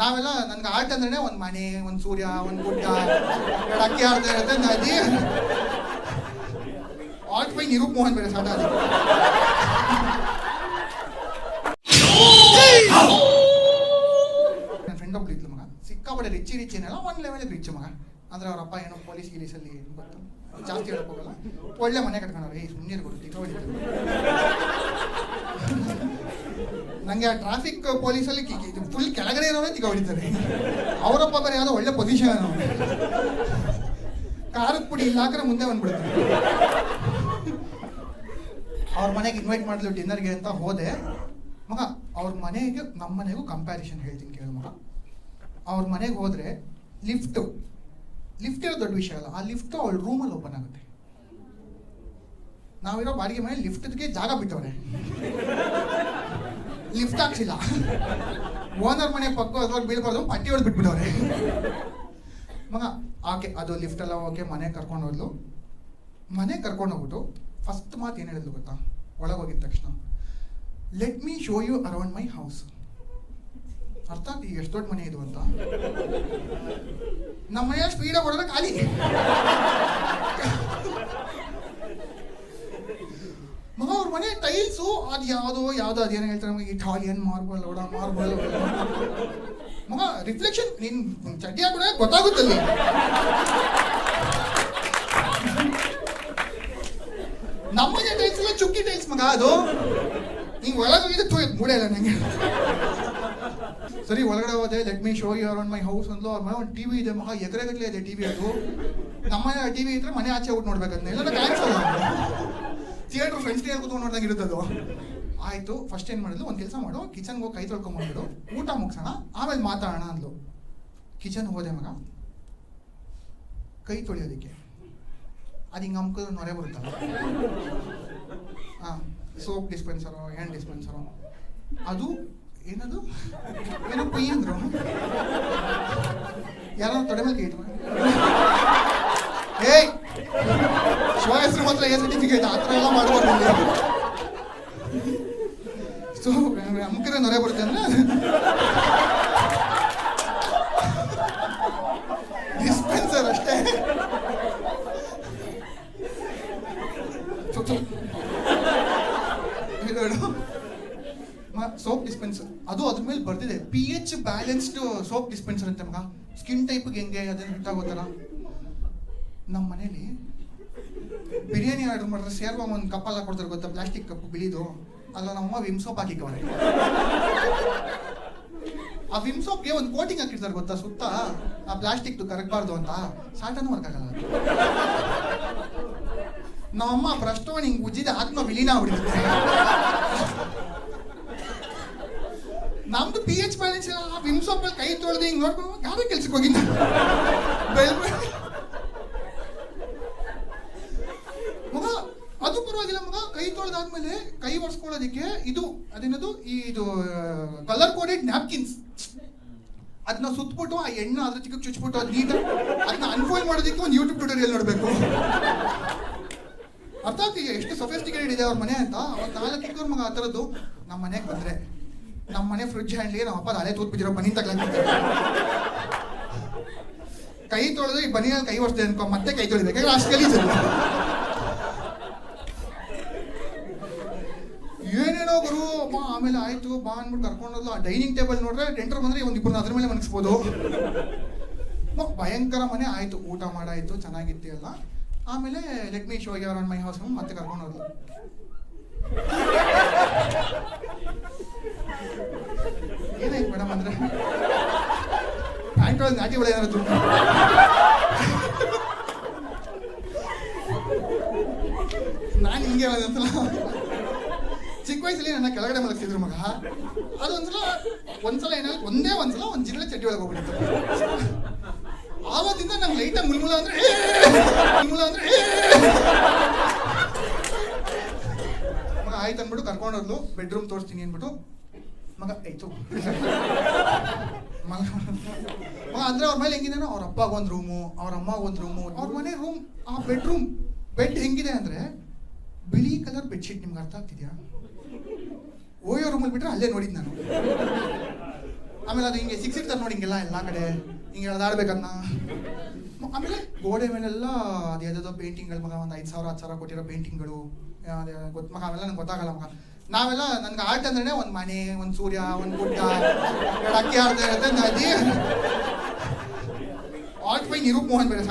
ನಾವೆಲ್ಲ ನನ್ಗೆ ಆರ್ಟ್ ಅಂದ್ರೆ ಒಂದು ಮನೆ, ಒಂದು ಸೂರ್ಯ, ಒಂದು ಗುಡ್ಡ ಎರಡು ಅಕ್ಕಿ ಆಡ್ತಾ ಇರುತ್ತೆ ನದಿ ಆರ್ಟ್ ಬೈ ನಿರೂಪ್ ಮೋಹನ್ ಬೇರೆ ಅದು ನನ್ನ ಫ್ರೆಂಡ್ ಒಬ್ಳು ಇದ್ಲು ಮಗ. ಸಿಕ್ಕಾಪಟ್ಟೆ ರಿಚಿ ರಿಚ್ ಏನಲ್ಲ, ಒಂದ್ ಲೆವೆಲ್ ರಿಚ್ ಮಗ. ಅಂದ್ರೆ ಅವರಪ್ಪ ಏನೋ ಪೊಲೀಸ್ ಗಿಲೀಸಲ್ಲಿ ಗೊತ್ತು. ಜಾಸ್ತಿ ಹೇಳಕ್ ಹೋಗಲ್ಲ. ಒಳ್ಳೆ ಮನೆ ಕಟ್ಕೊಂಡವ್ರೆ. ಸುಮ್ಮನೆ ಕೊಡ್ತೀವಿ ನಂಗೆ ಆ ಟ್ರಾಫಿಕ್ ಪೊಲೀಸಲ್ಲಿ ಫುಲ್ ಕೆಳಗಡೆ ಇರೋನೇ ತಿಗ ಹೊಡಿತಾರೆ ಅವರಪ್ಪ ಬರೀ ಯಾವುದೋ ಒಳ್ಳೆ ಪೊಸಿಷನ್ ಕಾರದ ಪುಡಿ ಇಲ್ಲ ಹಾಕ್ರೆ ಮುಂದೆ ಬಂದ್ಬಿಡ್ತಾರೆ ಅವ್ರ ಮನೆಗೆ ಇನ್ವೈಟ್ ಮಾಡಿದ್ಲು ಡಿನ್ನರ್ಗೆ ಅಂತ ಹೋದೆ. ಮಗ, ಅವ್ರ ಮನೆಗೆ ನಮ್ಮ ಮನೆಗೂ ಕಂಪ್ಯಾರಿಸನ್ ಹೇಳ್ತೀನಿ ಕೇಳು ಮಗ. ಅವ್ರ ಮನೆಗೆ ಹೋದ್ರೆ ಲಿಫ್ಟು ಲಿಫ್ಟ್ ಇರೋ ದೊಡ್ಡ ವಿಷಯ ಅಲ್ಲ, ಆ ಲಿಫ್ಟ್ ಅವಳ ರೂಮಲ್ಲಿ ಓಪನ್ ಆಗುತ್ತೆ. ನಾವಿರೋ ಬಾಡಿಗೆ ಮನೆ ಲಿಫ್ಟ್ಗೆ ಜಾಗ ಬಿಟ್ಟವ್ರೆ. ಲಿಫ್ಟ್ ಹಾಕ್ಸಿಲ್ಲ ಓನರ್ ಮನೆ ಪಕ್ಕ ಅದ್ರಾಗ ಬೀಳ್ಬಾರ್ದು, ಪಟ್ಟಿ ಹೊಡೆದು ಬಿಟ್ಬಿಟ್ಟವ್ರೆ. ಮಗ, ಆಕೆ, ಅದು ಲಿಫ್ಟ್ ಎಲ್ಲ ಓಕೆ ಮನೆ ಕರ್ಕೊಂಡು ಹೋದ್ಲು. ಮನೆ ಕರ್ಕೊಂಡು ಹೋಗ್ಬಿಟ್ಟು ಫಸ್ಟ್ ಮಾತು ಏನು ಹೇಳಿದ್ಲು ಗೊತ್ತಾ? ಒಳಗೆ ಹೋಗಿದ ತಕ್ಷಣ let me show you around my house ಅರ್ಥ ಈಗ ಎಷ್ಟು ದೊಡ್ಡ ಮನೆ ಇದು ಅಂತ. ನಮ್ಮ ಮನೆಯ ಸ್ಪೀಡಾಗಿ ಹೊಡೆದ್ರೆ ಖಾಲಿ ಮಗ ಅವ್ರ ಮನೆ ಟೈಲ್ಸು, ಅದು ಯಾವುದೋ ಯಾವುದೋ ಅದೇನೋ ಹೇಳ್ತಾರೆ, ನಮಗೆ ಇಟಾಲಿಯನ್ ಮಾರ್ಬಲ್ ಓಡ ಮಾರ್ಬಲ್ ಮಗ ರಿಫ್ಲೆಕ್ಷನ್ ನಿನ್ ಚಡ್ಡಿ ಹಾಕೊಂಡ್ರೆ ಗೊತ್ತಾಗುತ್ತಲ್ಲಿ ನಮ್ಮನೆ ಟೈಲ್ಸ್ ಎಲ್ಲ ಚುಕ್ಕಿ ಟೈಲ್ಸ್ ಮಗ ಅದು. ಹಿಂಗೆ ಒಳಗೆ ಮೂಳೆ ಇಲ್ಲ ನಂಗೆ. ಸರಿ, ಒಳಗಡೆ ಹೋದೆ let me show you around my house ಅಂದ್ಲು. ಅವ್ರ ಮನೆ ಒಂದು ಟಿವಿ ಇದೆ ಮಗ ಎಕರೆಗಟ್ಲೆ ಇದೆ ಟಿವಿ ಅದು. ನಮ್ಮ ಟಿವಿ ಇದ್ರೆ ಮನೆ ಆಚೆ ಊಟ ನೋಡ್ಬೇಕಂತ. ಎಲ್ಲ ಕ್ಯಾನ್ಸಲ್ ಥಿಯೇಟರ್ ಫ್ರೆಂಡ್ಸ್ ಡೇ ಕೂತ್ಕೊಂಡು ನೋಡ್ದಂಗೆ ಇರುತ್ತದು. ಆಯ್ತು ಫಸ್ಟ್ ಏನು ಮಾಡಿದ್ಲು? ಒಂದು ಕೆಲಸ ಮಾಡು. ಕಿಚನ್ಗೆ ಹೋಗಿ ಕೈ ತೊಳ್ಕೊಂಬಂದ್ಬಿಡು ಊಟ ಮುಗಿಸೋಣ. ಆಮೇಲೆ ಮಾತಾಡೋಣ ಅಂದ್ಲು. ಕಿಚನ್ ಹೋದೆ ಮಗ. ಕೈ ತೊಳೆಯೋದಕ್ಕೆ. ಅದು ಹಿಂಗೆ ಅಮ್ಕಿದ್ರೆ ನೊರೆ ಬರುತ್ತಲ್ಲ ಹಾಂ, ಸೋಪ್ ಡಿಸ್ಪೆನ್ಸರು, ಹ್ಯಾಂಡ್ ಡಿಸ್ಪೆನ್ಸರು. ಅದು, ಏನದು? ಏನೋ ಪೈ ಅಂದ್ರು ಯಾರೋ ತೊಡೆ ಮೇಲೆ ಕೈ ಇಟ್ರು ಮಾತ್ರ ಏ ಸರ್ಟಿಫಿಕೇಟ್ ಆ ಥರ ಎಲ್ಲ ಮಾಡಬಾರ್ದು ಸೊ ಅಮ್ಮಕಿದ್ರೆ ನೊರೆ ಬರುತ್ತೆ ಅಂದ್ರೆ ಡಿಸ್ಪೆನ್ಸರ್ ಅಷ್ಟೇ ಸೋಪ್ ಡಿಸ್ಪೆನ್ಸರ್ ಅದು ಅದ್ರ ಮೇಲೆ ಬರ್ತಿದೆ P H balanced soap dispenser ಅಂತ ಮಗ ಸ್ಕಿನ್ ಟೈಪ್ಗೆ ಹೆಂಗೆ ಅದನ್ನ ಹಿಟ್ಟಾಗೋತರ ನಮ್ಮ ಮನೇಲಿ ಬಿರಿಯಾನಿ ಆರ್ಡರ್ ಮಾಡಿದ್ರೆ ಸೇರ್ವ ಒಂದು ಕಪ್ಪಲ್ಲ ಕೊಡ್ತಾರೆ ಗೊತ್ತಾ? ಪ್ಲಾಸ್ಟಿಕ್ ಕಪ್ ಬಿಳಿದು. ಅಲ್ಲ ನಮ್ಮಮ್ಮ ವಿಮ್ ಸೋಪ್ ಹಾಕಿಕ್ಕವ್ರೆ. ಆ ವಿಮ್ ಸೋಪ್ಗೆ ಒಂದು ಕೋಟಿಂಗ್ ಹಾಕಿರ್ತಾರೆ ಗೊತ್ತಾ ಸುತ್ತ? ಆ ಪ್ಲಾಸ್ಟಿಕ್ ಕರಗಬಾರ್ದು ಅಂತ. ಸಾಲ್ಟನ್ನು ಅದು. ನಮ್ಮಮ್ಮ ಪ್ರಶ್ನವನ್ನ ಹಿಂಗೆ ಉಜ್ಜಿದ ಆತ್ಮ ವಿಲೀನ ಆಗ್ಬಿಡುತ್ತೆ ನಮ್ದು ಪಿ ಎಚ್ ಬ್ಯಾಲೆನ್ಸ್ ಆ ವಿಮ್ ಕೈ ತೊಳೆದು ಹಿಂಗೆ ನೋಡ್ಕೊಂಡು ಗಾಡಿ ಕೆಲ್ಸಕ್ಕೆ ಹೋಗಿದ್ದೆ ಮಗ ಅದು ಪರವಾಗಿಲ್ಲ ಮಗ ಕೈ ತೊಳೆದಾದ್ಮೇಲೆ ಕೈ ಒರೆಸ್ಕೊಳ್ಳೋದಕ್ಕೆ ಇದು, ಅದೇನದು? ಈ ಇದು ಕಲರ್ ಕೋಡೆಡ್ ನ್ಯಾಪ್ಕಿನ್ಸ್ ಅದನ್ನ ಸುತ್ತಬಿಟ್ಟು ಆ ಎಣ್ಣೆ ಅದ್ರ ಚಿಕ್ಕ ಚುಚ್ಬಿಟ್ಟು ಅದು ನೀಟ್ ಅದನ್ನ ಅನ್ಫೋಲ್ಡ್ ಮಾಡೋದಕ್ಕೆ ಒಂದು ಯೂಟ್ಯೂಬ್ ಟ್ಯೂಟೋರಿಯಲ್ ನೋಡಬೇಕು. ಅರ್ಥ ಆಗ್ತಿದೆ ಎಷ್ಟು ಸೊಫೆಸ್ಟಿಕೇಟೆಡ್ ಇದೆ ಅವ್ರ ಮನೆ ಅಂತ? ಅವ್ರ ನಾಲ್ಕು ಇಕ್ಕವ್ರ ಮಗ ಆ ಥರದ್ದು. ನಮ್ಮ ಮನೆಗೆ ಬಂದರೆ ನಮ್ಮ ಮನೆ ಫ್ರಿಡ್ಜ್ ಹ್ಯಾಂಡ್ಲಿ ನಮ್ಮ ಅಪ್ಪ ಅಲೆ ತೂತ್ ಬಿದ್ದಿರೋ ಬನ್ನಿ ತಗ್ಲಾಕಿದ್ದಾರೆ ಕೈ ತೊಳೆದು ಈ ಬನಿಯಲ್ಲಿ ಕೈ ಒರೆಸ್ದೆ ಅನ್ಕೊ, ಮತ್ತೆ ಕೈ ತೊಳಿಬೇಕು. ಅಷ್ಟು ಗಲೀಜು ಅದು. ಏನೇನೋ ಆಮೇಲೆ ಆಯ್ತು ಬಾ ಅಂದ್ಬಿಟ್ಟು ಕರ್ಕೊಂಡೋದ್ಲು. ಆ ಡೈನಿಂಗ್ ಟೇಬಲ್ ನೋಡ್ರೆ ಡೆಂಟರ್ ಬಂದ್ರೆ ಒಂದು ಇಬ್ಬರನ್ನ ಅದ್ರ ಮೇಲೆ ಮನಗಿಸ್ಬೋದು ಮ, ಭಯಂಕರ ಮನೆ. ಆಯ್ತು ಊಟ ಮಾಡಾಯ್ತು ಚೆನ್ನಾಗಿತ್ತು ಎಲ್ಲ. ಆಮೇಲೆ ಲೆಟ್ ಮೀ ಶೋ ಯಾರ ಮೈ ಹೌಸ್ ಮತ್ತೆ ಕರ್ಕೊಂಡು ಹೋದ್ಲು ಏನಾಯ್ತು ಮೇಡಮ್ ಅಂದ್ರೆ? ಪ್ಯಾಂಟ್ ಒಳಗೆ ನಾಟಿ ಒಳಗೆ ಏನಾದ್ರು? ನಾನು ಹಿಂಗೆ ಚಿಕ್ಕ ವಯಸ್ಸಲ್ಲಿ ನನ್ನ ಕೆಳಗಡೆ ಮಲಗಿಸಿದ್ರು ಮಗ ಅದೊಂದ್ಸಲ ಒಂದ್ಸಲ ಏನಾದ್ರು ಒಂದೇ ಒಂದ್ಸಲ ಒಂದ್ ಜಿಲ್ಲೆ ಚಡ್ಡಿ ಒಳಗೆ ಹೋಗ್ಬಿಟ್ಟಿತ್ತು ಆವತ್ತಿಂದ ನಂಗೆ ಲೈಟಾಗಿ ಮುಲ್ಮುಲ ಅಂದ್ರೆ! ಮುಲ್ಮುಲ ಅಂದ್ರೆ! ಮಗ ಆಯ್ತು ಅಂದ್ಬಿಟ್ಟು ಕರ್ಕೊಂಡೋದ್ಲು ಬೆಡ್ರೂಮ್ ತೋರಿಸ್ತೀನಿ ಅಂದ್ಬಿಟ್ಟು ಮಗ ಆಯ್ತು ಮಗ ಅಂದ್ರೆ ಅವ್ರ ಮೇಲೆ ಹೆಂಗಿದೆ ಅವ್ರ ಅಪ್ಪಾಗ ಒಂದು ರೂಮು ಅವ್ರ ಅಮ್ಮಾಗ ಒಂದು ರೂಮು ಅವ್ರ ಮನೆ ರೂಮ್ ಆ ಬೆಡ್ರೂಮ್ ಬೆಡ್ ಹೆಂಗಿದೆ ಅಂದ್ರೆ ಬಿಳಿ ಕಲರ್ ಬೆಡ್ಶೀಟ್ ನಿಮ್ಗೆ ಅರ್ಥ ಆಗ್ತಿದ್ಯಾ ಓಯೋ ರೂಮಲ್ಲಿ ಬಿಟ್ಟರೆ ಅಲ್ಲೇ ನೋಡಿದ್ದು ನಾನು. ಆಮೇಲೆ ಅದು ಹಿಂಗೆ ಸಿಕ್ಸಿರ್ತಾರೆ ನೋಡಿ ಹಿಂಗೆಲ್ಲ ಎಲ್ಲ ಕಡೆ. ಹಿಂಗೆ ಅದಾಡ್ಬೇಕನ್ನ ಆಮೇಲೆ ಗೋಡೆ ಮೇಲೆಲ್ಲ ಅದು ಯಾವುದೋ ಪೇಂಟಿಂಗ್ಗಳು ಮಗ ಒಂದು ಐದು ಸಾವಿರ, ಹತ್ತು ಸಾವಿರ ಕೊಟ್ಟಿರೋ ಪೇಂಟಿಂಗ್ಗಳು ಗೊತ್ತು ಮಗ ಅವೆಲ್ಲ ನಂಗೆ ಗೊತ್ತಾಗಲ್ಲ ಮಗ. ನಾವೆಲ್ಲ ನನ್ಗೆ ಆರ್ಟ್ ಅಂದ್ರೆ ಒಂದು ಮನೆ, ಒಂದು ಸೂರ್ಯ, ಒಂದು ಗುಡ್ಡ ಅಕ್ಕಿ ಆಡ್ತಾ ಇರುತ್ತೆ, ನದಿ. ಆರ್ಟ್ ಪೈ ನಿರೂಪ್ ಮೋಹನ್ ಬೇರೆ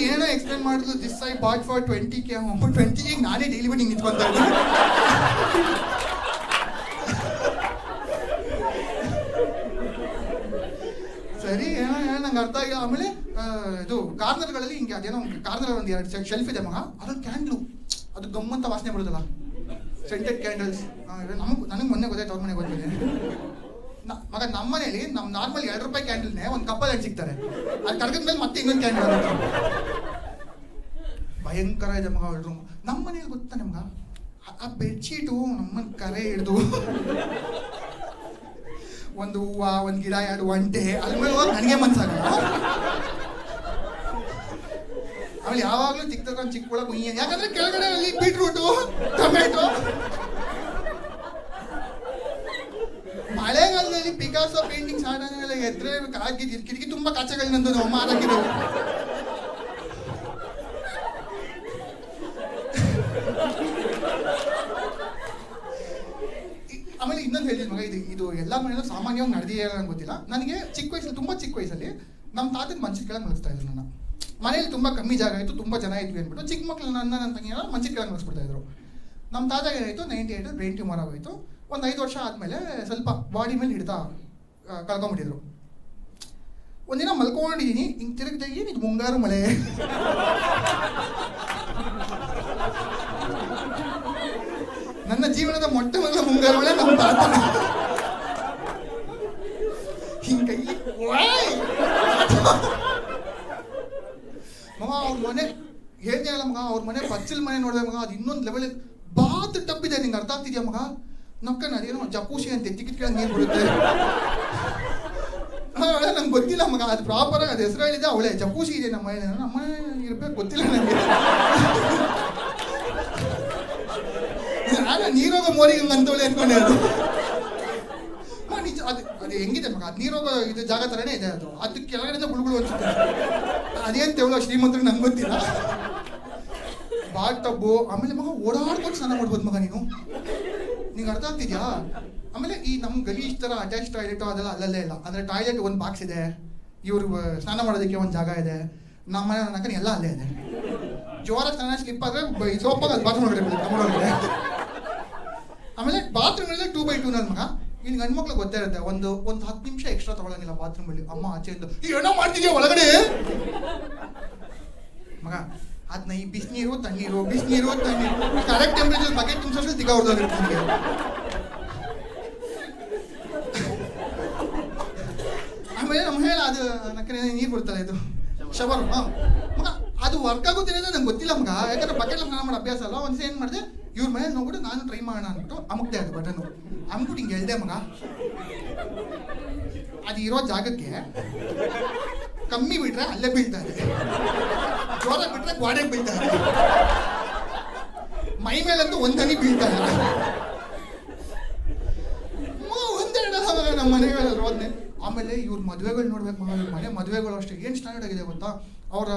ಅವಳು ಏನೋ ಎಕ್ಸ್ಪ್ಲೈನ್ ಮಾಡಿದ್ರು this I bought for twenty K twenty K ನಾನೇ ಡೈಲಿ ಬಂದು ನಿಂತ್ಕೊಂತ ಸರಿ, ಏನೋ ಏನೋ, ನಂಗೆ ಅರ್ಥ ಆಗಿಲ್ಲ. ಆಮೇಲೆ ಇದು ಕಾರ್ನರ್ಗಳಲ್ಲಿ ಹಿಂಗೆ ಅದೇನೋ ಕಾರ್ನರ್ ಒಂದು ಎರಡು ಶೆಲ್ಫ್ ಇದೆ ಮಗ. ಅದೊಂದು ಕ್ಯಾಂಡ್ಲು ಅದು ಗಮ್ಮಂತ ವಾಸನೆ ಬರುತ್ತಲ್ಲ ಸೆಂಟೆಡ್ ಕ್ಯಾಂಡಲ್ಸ್ ನಮಗೆ, ನನಗೆ ಮೊನ್ನೆ ಗೊತ್ತಾಯ್ತು, ಅವ್ರ ಮನೆಗೆ ನ- ಮಗ ನಮ್ಮ ಮನೇಲಿ ನಮ್ಮ ನಾರ್ಮಲ್ ಎರಡು ರೂಪಾಯಿ ಕ್ಯಾಂಡಲ್ನೇ ಒಂದು ಕಪ್ಪಲ್ ಸಿಗ್ತಾರೆ. ಅದು ಕಡ್ಗದ ಮೇಲೆ ಮತ್ತೆ ಇನ್ನೊಂದು ಕ್ಯಾಂಡಲ್ ಭಯಂಕರ ಇದೆ ಮಗ ರೂಮ್ ನಮ್ಮ ಮನೇಲಿ ಗೊತ್ತಾ ನಿಮ್ಗ? ಆ- ಬೆಡ್ಶೀಟು ನಮ್ಮನ್ನ ಕರೆ ಹಿಡ್ದು. ಒಂದು ಹೂವ, ಒಂದು ಗಿಡ, ಎರಡು ಒಂಟೆ ಅದ್ರ ಮೇಲೆ ಹೋಗಿ ನನಗೆ ಮನ್ಸಾಗಲ್ಲ. ಯಾವಾಗಲೂ ಚಿಕ್ಕ ಚಿಕ್ಕ ಉಯ್ಯ ಯಾಕಂದ್ರೆ ಕೆಳಗಡೆ ಅಲ್ಲಿ ಬೀಟ್ರೂಟು ಟೊಮೆಟೊ ಎದ್ರೆ ಆಗಿದೆ ಕಿಟಕಿ ತುಂಬಾ ಕಾಚಗಳು ನಂದು ಹಾಕಿದ್ರು ಈ- ಆಮೇಲೆ ಇನ್ನೊಂದು ಹೇಳಿದ್ ಮಗ ಇದು ಇದು ಎಲ್ಲ ಮನೆಯಲ್ಲೂ ಸಾಮಾನ್ಯವಾಗಿ ನಡೆದಿದೆಯಲ್ಲ ನಂಗೆ ಗೊತ್ತಿಲ್ಲ. ನನಗೆ ಚಿಕ್ಕ ವಯಸ್ಸಲ್ಲಿ, ತುಂಬಾ ಚಿಕ್ಕ ವಯಸ್ಸಲ್ಲಿ ನಮ್ಮ ತಾತನ ಮಂಚದ ಕೆಳಗೆ ಮಲಗಿಸ್ತಾ ಇದ್ರು ನನ್ನ. ಮನೇಲಿ ತುಂಬಾ ಕಮ್ಮಿ ಜಾಗ ಇತ್ತು, ತುಂಬಾ ಜನ ಇದ್ವಿ ಅಂದ್ಬಿಟ್ಟು ಚಿಕ್ಕ ಮಕ್ಕಳು ನನ್ನ ನನ್ನ ತಂಗಿ ಮಂಚದ ಕೆಳಗೆ ಮಲಗಿಸ್ಬಿಡ್ತಾ ಇದ್ರು. ನಮ್ಮ ತಾತ ಏನಾಯ್ತು ನೈಂಟಿ ಏಟ್ ಬ್ರೈನ್ ಟ್ಯೂಮರ್ ಆಗೋಯ್ತು. ಒಂದು ಐದು ವರ್ಷ ಆದಮೇಲೆ ಸ್ವಲ್ಪ ಬಾಡಿ ಮೇಲೆ ಹಿಡ್ತಾ ಕಳ್ಕೊಂಬಿಟ್ಟಿದ್ರು ಒಂದಿನ ಮಲ್ಕೊಂಡಿದ್ದೀನಿ ಹಿಂಗೆ ತಿರುಗ್ತಾ ಏನಿದು ಮುಂಗಾರು ಮಳೆ? ನನ್ನ ಜೀವನದ ಮೊಟ್ಟ ಮೊದಲ ಮುಂಗಾರು ಮಳೆ ನಮ್ಮ ತಾತ. ಹಿಂಗೆ ವಾಯ್! ಮಗ, ಅವ್ರ ಮನೆ ಹೇಳ್ತೀಯಲ್ಲ ಮಗ, ಅವ್ರ ಮನೆ ಪಚ್ಚಲ್ ಮನೆ ನೋಡಿದೆ ಮಗ, ಅದು ಇನ್ನೊಂದು ಲೆವೆಲ್ ಬಾತ್ ಟಬ್ ಇದೆ ನಿಂಗೆ ಅರ್ಥ ಆಗ್ತಿದ್ಯಾ ಮಗ? ನಕ್ಕ ಅದೇನೋ ಜಕೂಶಿ ಅಂತ ಕೆಳಗೆ ನೀರು ಬಿಡುತ್ತೆ ನಂಗೆ ಗೊತ್ತಿಲ್ಲ ಮಗ, ಅದು ಪ್ರಾಪರ್ ಅದು ಹೆಸರು ಹೇಳಿದೆ ಅವಳೆ. ಜಕೂಶಿ ಇದೆ ನಮ್ಮ ಮನೆ ನಮ್ಮ ಇರಬೇಕು, ಗೊತ್ತಿಲ್ಲ ನನಗೆ ನಾನು ನೀರೋಗ ಮೋರಿಗೆ ಅಂತವಳೆ ಅನ್ಕೊಂಡೆ ಅದು. ನಿಜ, ಅದು ಅದು ಹೆಂಗಿದೆ ಮಗ? ಅದು ನೀರೋಗ ಇದು ಜಾಗ ಥರನೇ ಇದೆ ಅದು. ಅದು ಕೆಳಗಡೆಯಿಂದ ಬುಳ್ಬುಳು ಅನ್ಸುತ್ತೆ ಅದೇನು ತೆವಳೋ ಶ್ರೀಮಂತರು ನಂಗೆ ಗೊತ್ತಿಲ್ಲ. ಬಾಟ್ ಟಬ್ಬು ಆಮೇಲೆ ಮಗ ಓಡಾಡ್ಕೊಂಡು ಸ್ನಾನ ಮಾಡ್ಬೋದು ಮಗ ನೀನು. ನಿಂಗೆ ಅರ್ಥ ಆಗ್ತಿದ್ಯಾ? ಆಮೇಲೆ ಈ ನಮ್ಮ ಗಲೀಜ್ ಥರ ಅಟ್ಯಾಚ್ ಟಾಯ್ಲೆಟು ಅದೆಲ್ಲ ಅಲ್ಲಲ್ಲೇ ಇಲ್ಲ. ಅಂದರೆ ಟಾಯ್ಲೆಟ್ ಒಂದು ಬಾಕ್ಸ್ ಇದೆ. ಇವರು ಸ್ನಾನ ಮಾಡೋದಕ್ಕೆ ಒಂದು ಜಾಗ ಇದೆ. ನಮ್ಮ ಮನೆ ನನ್ನ ಎಲ್ಲ ಅಲ್ಲೇ ಇದೆ. ಜೋರ ಸ್ನಾನ ಸ್ಲಿಪ್ ಆದರೆ ಸೋಪಾಗ ಅದು ಬಾತ್ರೂಮ್ ಒಳಗಡೆ ಒಳಗಡೆ ಆಮೇಲೆ ಬಾತ್ರೂಮ್ ಅಲ್ಲಿ ಟೂ ಬೈ ಟೂ ನನ್ನ ಮಗ. ಇಲ್ಲಿ ಗಂಡ್ಮಕ್ಳು ಗೊತ್ತೇ ಇರುತ್ತೆ, ಒಂದು ಒಂದು ಹತ್ತು ನಿಮಿಷ ಎಕ್ಸ್ಟ್ರಾ ತಗೊಳಂಗಿಲ್ಲ ಬಾತ್ರೂಮಲ್ಲಿ ಅಮ್ಮ ಆಚೆಯಿಂದ ಏನೋ ಮಾಡ್ತಿದ್ಯಾ ಒಳಗಡೆ? ಮಗ ಅದನ್ನ ಈ ಬಿಸಿನೀರು ತಣ್ಣೀರು ಬಿಸಿನೀರು ತಣ್ಣೀರು ಕರೆಕ್ಟ್ ಟೆಂಪ್ರೇಚರ್ ಬಕೆಟ್ ತುಂಬಿಸೋಷ್ಟು ದಿಗ ಹೊಡೆದೋಗಿರ್ತೀನಿ ಆಮೇಲೆ ನಮ್ಮ ಹೇಳ ಅದು ನಕ್ಕನೆ ನೀರು ಬಿಡ್ತಾರೆ ಇದು. ಶವರ್ ಮಗ, ಅದು ವರ್ಕ್ ಆಗುತ್ತಿಲ್ಲ ನಂಗೆ ಗೊತ್ತಿಲ್ಲ ಮಗ. ಯಾಕಂದ್ರೆ ಬಕೆಟ್ ಸ್ನಾನ ಮಾಡೋ ಅಭ್ಯಾಸ ಅಲ್ಲ ಒಂದ್ಸಲ ಏನು ಮಾಡಿದೆ, ಇವ್ರ ಮನೇಲಿ ನೋಡ್ಬಿಟ್ಟು ನಾನು ಟ್ರೈ ಮಾಡೋಣ ಅಂದ್ಬಿಟ್ಟು ಅಮುಕ್ದೆ ಅದು ಬಟನ್ ಅಮ್ಬಿಟ್ಟು ಹಿಂಗೆ ಹೇಳ್ದೆ ಮಗ. ಅದು ಇರೋ ಜಾಗಕ್ಕೆ ಕಮ್ಮಿ ಬಿಟ್ರೆ ಅಲ್ಲೇ ಬೀಳ್ತಾ ಇದೆ. ಜೋರ ಬಿಟ್ರೆ ಗೋಡೆಗೆ ಬೀಳ್ತಾ ಇದೆ ಮೈ ಮೇಲಂತೂ ಒಂದನಿ ಬೀಳ್ತಾ ಇಲ್ಲ ಒಂದೆರಡು ನಮ್ಮ ಮನೆಗಳಲ್ಲಿ ಹೋದ್ನೆ ಆಮೇಲೆ ಇವ್ರ ಮದುವೆಗಳು ನೋಡ್ಬೇಕು ಮನೆ ಮದುವೆಗಳು ಅಷ್ಟೇ. ಏನು ಸ್ಟ್ಯಾಂಡರ್ಡ್ ಆಗಿದೆ ಗೊತ್ತಾ? ಅವರ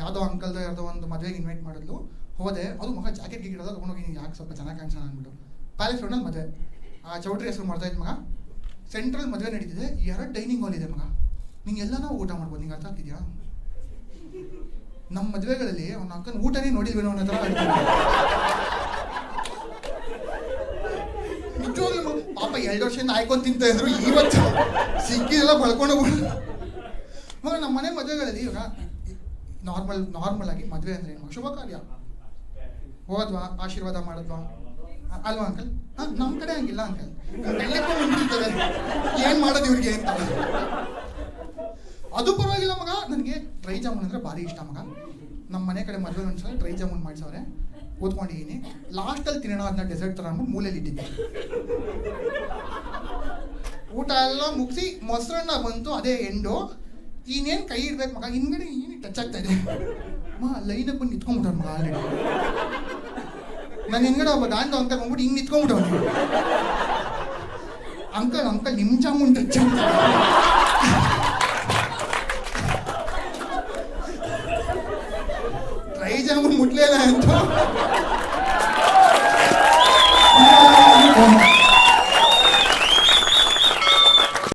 ಯಾವುದೋ ಅಂಕಲ್ದ ಯಾವುದೋ ಒಂದು ಮದುವೆಗೆ ಇನ್ವೈಟ್ ಮಾಡಿದ್ಲು. ಹೋದೆ. ಅದು ಮಗ ಜಾಕೆಟ್ ಗಿಡ ತೊಗೊಂಡೋಗಿ ನೀನು ಯಾಕೆ ಸ್ವಲ್ಪ ಚೆನ್ನಾಗಿ ಕಾಣಿಸೋಣ ಅಂದ್ಬಿಟ್ಟು. ಪ್ಯಾಲೇಸ್ ರೋಡಲ್ಲಿ ಮದುವೆ. ಆ ಚೌಟ್ರಿ ಹೆಸರು ಮಾಡ್ತಾ ಮಗ. ಸೆಂಟ್ರಲ್ ಮದುವೆ ನಡೀತಿದೆ. ಎರಡು ಡೈನಿಂಗ್ ಹಾಲ್ ಇದೆ ಮಗ. ನಿಂಗೆ ಎಲ್ಲನೂ ಊಟ ಮಾಡ್ಬೋದು. ನಿಂಗೆ ಅರ್ಥ ಆಗ್ತಿದ್ಯಾ? ನಮ್ಮ ಮದುವೆಗಳಲ್ಲಿ ಅವನ ಅಕ್ಕನ ಊಟನೇ ನೋಡಿದ್ವಿ ಅನ್ನೋ ಥರ ಪಾಪ ಎರಡು ವರ್ಷದಿಂದ ಆಯ್ಕೊಂಡು ತಿಂತ ಇದ್ರು ಇವತ್ತು ಸಿಕ್ಕಿದೆಲ್ಲ ಬಳ್ಕೊಂಡು ಮಗ, ನಮ್ಮ ಮನೆ ಮದುವೆಗಳಲ್ಲಿ ಇವಾಗ ನಾರ್ಮಲ್ ನಾರ್ಮಲ್ ಆಗಿ ಮದುವೆ ಅಂದ್ರೆ ಏನು? ಶುಭ ಕಾರ್ಯ. ಹೋದ್ವಾ, ಆಶೀರ್ವಾದ ಮಾಡಿದ್ವಾ? ಅಲ್ವಾ ಅಂಕಲ್ ಹಾಂ ನಮ್ಮ ಕಡೆ ಹಂಗಿಲ್ಲ ಅಂಕಲ್ ಎಲ್ಲಕ್ಕೂ ಏನು ಮಾಡೋದು ಇವ್ರಿಗೆ ಅಂತ. ಅದು ಪರವಾಗಿಲ್ಲ ಮಗ, ನನಗೆ ಡ್ರೈ ಜಾಮೂನ್ ಅಂದರೆ ಭಾರಿ ಇಷ್ಟ ಮಗ. ನಮ್ಮ ಮನೆ ಕಡೆ ಮದುವೆ ಒಂದ್ಸಲ ಡ್ರೈ ಜಾಮೂನ್ ಮಾಡಿಸವ್ರೆ. ಕೂತ್ಕೊಂಡಿದ್ದೀನಿ ಲಾಸ್ಟಲ್ಲಿ ತಿನ್ನೋಣ ಅದನ್ನ ಡೆಸರ್ಟ್ ಥರ ಅಂದ್ಬಿಟ್ಟು ಮೂಲೆಯಲ್ಲಿ ಇಟ್ಟಿದ್ದೆ. ಊಟ ಎಲ್ಲ ಮುಗಿಸಿ ಮೊಸರನ್ನ ಬಂತು, ಅದೇ ಎಂಡು. ಇನ್ನೇನು ಕೈ ಇಡ್ಬೇಕು ಮಗ? ಹಿಂದ್ಗಡೆ ಏನು ಟಚ್ ಆಗ್ತಾ ಇದೆ. ಮಾ ಲೈನಪ್ಪ ಬಂದು ನಿಂತ್ಕೊಂಡ್ಬಿಟ್ಟಾರ ಮಗ ಆಲ್ರೆಡಿ ನಾನು ಹಿಂದ್ಗಡೆ ಒಬ್ಬ ದಾಂಡ ಅಂತ ಬಂದ್ಬಿಟ್ಟು ಹಿಂಗೆ ನಿಂತ್ಕೊಂಡ್ಬಿಟ್ಟವನು. ಅಂಕಲ್ ಅಂಕಲ್ ನಿಮ್ಮ ಜಾಮೂನ್ ಟಚ್ ಅಂತ. ಡ್ರೈ ಜಾಮೂನ್ ಮುಟ್ಲಿಲ್ಲ ಅಂತ